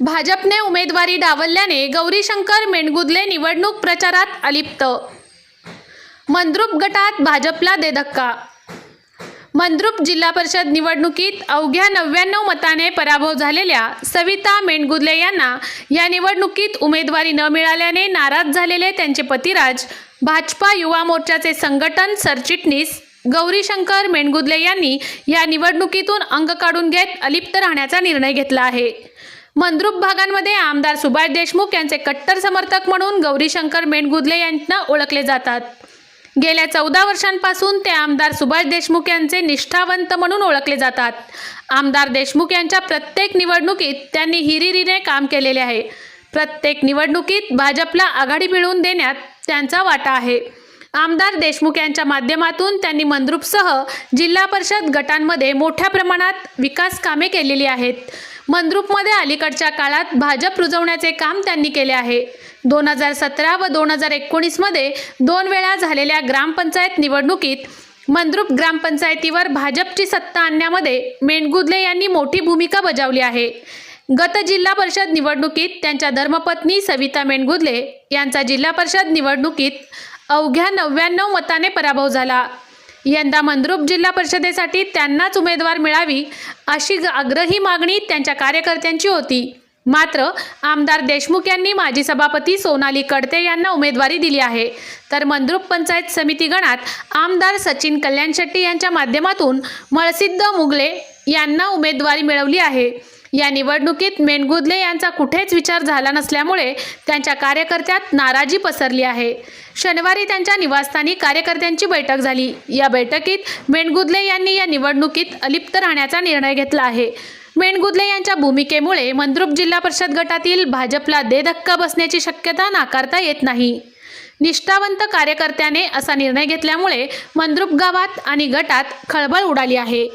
भाजपने उमेदवारी डावलल्याने गौरीशंकर मेणगुदले निवडणूक प्रचारात अलिप्त. मंद्रुप गटात भाजपला दे धक्का. मंद्रुप जिल्हा परिषद निवडणुकीत अवघ्या नव्याण्णव मताने पराभव झालेल्या सविता मेणगुदले यांना या निवडणुकीत उमेदवारी न मिळाल्याने नाराज झालेले त्यांचे पतिराज भाजपा युवा मोर्चाचे संघटन सरचिटणीस गौरीशंकर मेणगुदले यांनी या निवडणुकीतून अंग काढून घेत अलिप्त राहण्याचा निर्णय घेतला आहे. मंद्रुप भागांमध्ये आमदार सुभाष देशमुख यांचे कट्टर समर्थक म्हणून गौरीशंकर मेणगुदले यांना ओळखले जातात. गेल्या चौदा वर्षांपासून ते आमदार सुभाष देशमुख यांचे निष्ठावंत म्हणून ओळखले जातात. आमदार देशमुख यांच्या प्रत्येक निवडणुकीत त्यांनी हिरिरीने काम केलेले आहे. प्रत्येक निवडणुकीत भाजपला आघाडी मिळवून देण्यात त्यांचा वाटा आहे. आमदार देशमुख यांच्या माध्यमातून त्यांनी मंद्रुपसह जिल्हा परिषद गटांमध्ये मोठ्या प्रमाणात विकास कामे केलेली आहेत. मंद्रुपमध्ये अलीकडच्या काळात भाजप रुजवण्याचे काम त्यांनी केले आहे. दोन हजार सतरा व दोन हजार एकोणीसमध्ये दोन वेळा झालेल्या ग्रामपंचायत निवडणुकीत मंद्रुप ग्रामपंचायतीवर भाजपची सत्ता आणण्यामध्ये मेणगुदले यांनी मोठी भूमिका बजावली आहे. गत जिल्हा परिषद निवडणुकीत त्यांच्या धर्मपत्नी सविता मेणगुदले यांचा जिल्हा परिषद निवडणुकीत अवघ्या नव्याण्णव मताने पराभव झाला. यंदा मंद्रुप जिल्हा परिषदेसाठी त्यांनाच उमेदवार मिळावी अशी आग्रही मागणी त्यांच्या कार्यकर्त्यांची होती. मात्र आमदार देशमुख यांनी माजी सभापती सोनाली कडते यांना उमेदवारी दिली आहे. तर मंद्रुप पंचायत समिती गणात आमदार सचिन कल्याण शेट्टी यांच्या माध्यमातून मळसिद्ध मुगले यांना उमेदवारी मिळवली आहे. या निवडणुकीत मेणगुदले यांचा कुठेच विचार झाला नसल्यामुळे त्यांच्या कार्यकर्त्यात नाराजी पसरली आहे. शनिवारी त्यांच्या निवासस्थानी कार्यकर्त्यांची बैठक झाली. या बैठकीत मेणगुदले यांनी या निवडणुकीत अलिप्त राहण्याचा निर्णय घेतला आहे. मेणगुदले यांच्या भूमिकेमुळे मंद्रुप जिल्हा परिषद गटातील भाजपला दे धक्का बसण्याची शक्यता नाकारता येत नाही. निष्ठावंत कार्यकर्त्याने असा निर्णय घेतल्यामुळे मंद्रुप गावात आणि गटात खळबळ उडाली आहे.